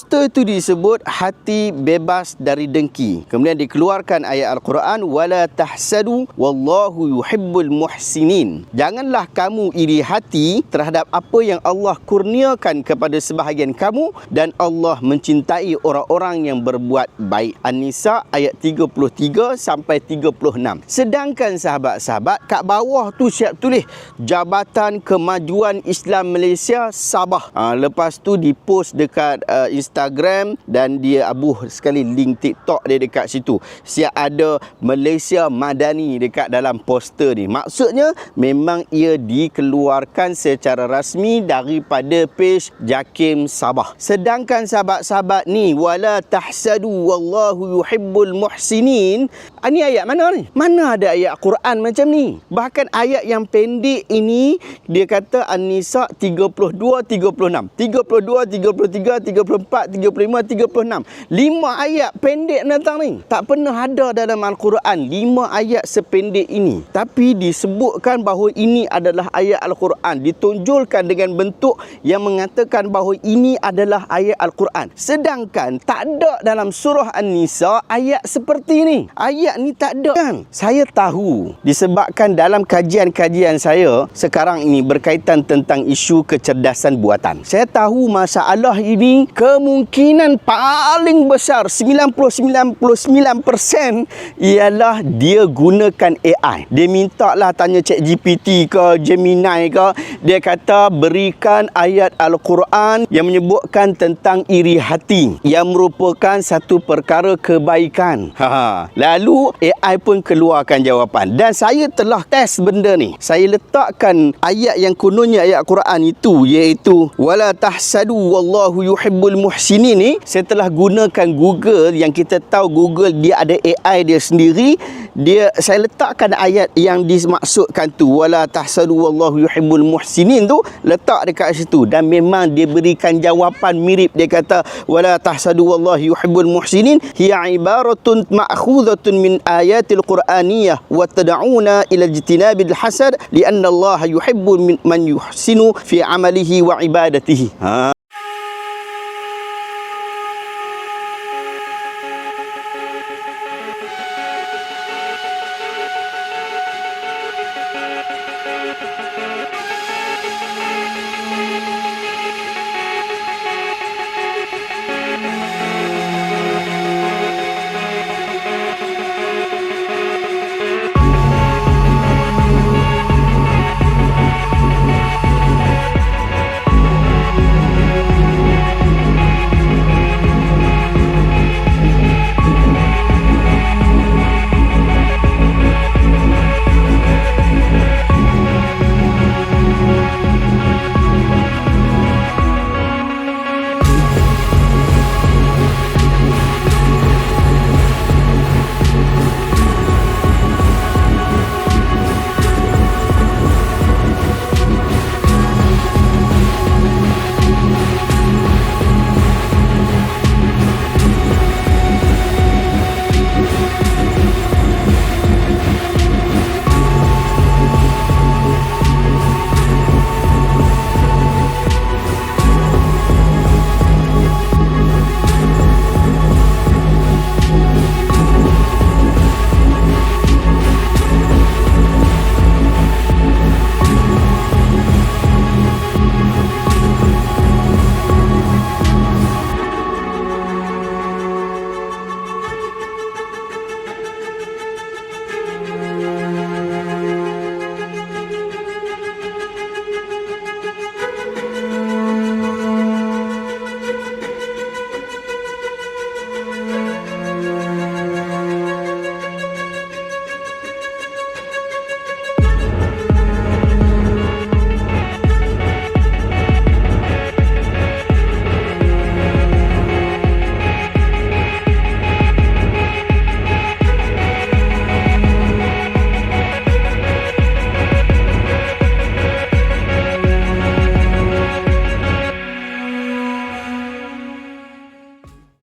poster itu disebut hati bebas dari dengki. Kemudian dikeluarkan ayat Al-Quran wala tahsadu wallahu yuhibbul muhsinin. Janganlah kamu iri hati terhadap apa yang Allah kurniakan kepada sebahagian kamu dan Allah mencintai orang-orang yang berbuat baik. An-Nisa ayat 33 sampai 36. Sedangkan sahabat-sahabat kat bawah tu siap tulis Jabatan Kemajuan Islam Malaysia Sabah. Ha, lepas tu dipost dekat uh, Instagram dan dia abuh sekali link TikTok dia dekat situ. Siap ada Malaysia Madani dekat dalam poster ni. Maksudnya memang ia dikeluarkan secara rasmi daripada page Jakim Sabah. Sedangkan sahabat-sahabat ni wala tahsadu wallahu yuhibbul muhsinin. Ah, ni ayat mana ni? Mana ada ayat Quran macam ni? Bahkan ayat yang pendek ini dia kata An-Nisa 32 36. 32 33 34 35 36. Lima ayat pendek datang ni. Tak pernah ada dalam Al-Quran lima ayat sependek ini. Tapi disebutkan bahawa ini adalah ayat Al-Quran. Ditonjolkan dengan bentuk yang mengatakan bahawa ini adalah ayat Al-Quran. Sedangkan tak ada dalam surah An-Nisa ayat seperti ini. Ayat ni tak ada kan? Saya tahu disebabkan dalam kajian-kajian saya sekarang ini berkaitan tentang isu kecerdasan buatan. Saya tahu masalah ini kemungkinan paling besar 99.9% ialah dia gunakan AI. Dia minta lah tanya Cik GPT ke Gemini ke. Dia kata berikan ayat Al-Quran yang menyebutkan tentang iri hati yang merupakan satu perkara kebaikan. Ha. Lalu AI pun keluarkan jawapan dan saya telah test benda ni. Saya letakkan ayat yang kononnya ayat Quran itu iaitu wala tahsadu wallahu yuhibbul muhsinin ni saya telah gunakan Google. Yang kita tahu Google dia ada AI dia sendiri. Dia saya letakkan ayat yang dimaksudkan tu. Wala tahsadu wallahu yuhibbul muhsinin tu letak dekat situ. Dan memang dia berikan jawapan mirip. Dia kata wala tahsadu wallahu yuhibbul muhsinin hiya ibaratun ma'khudhatun min ayatil qur'aniyah wa tad'una ila ijtinabil hasad lianna Allah yuhibbu man yuhsinu fi amalihi wa ibadatihi. Ha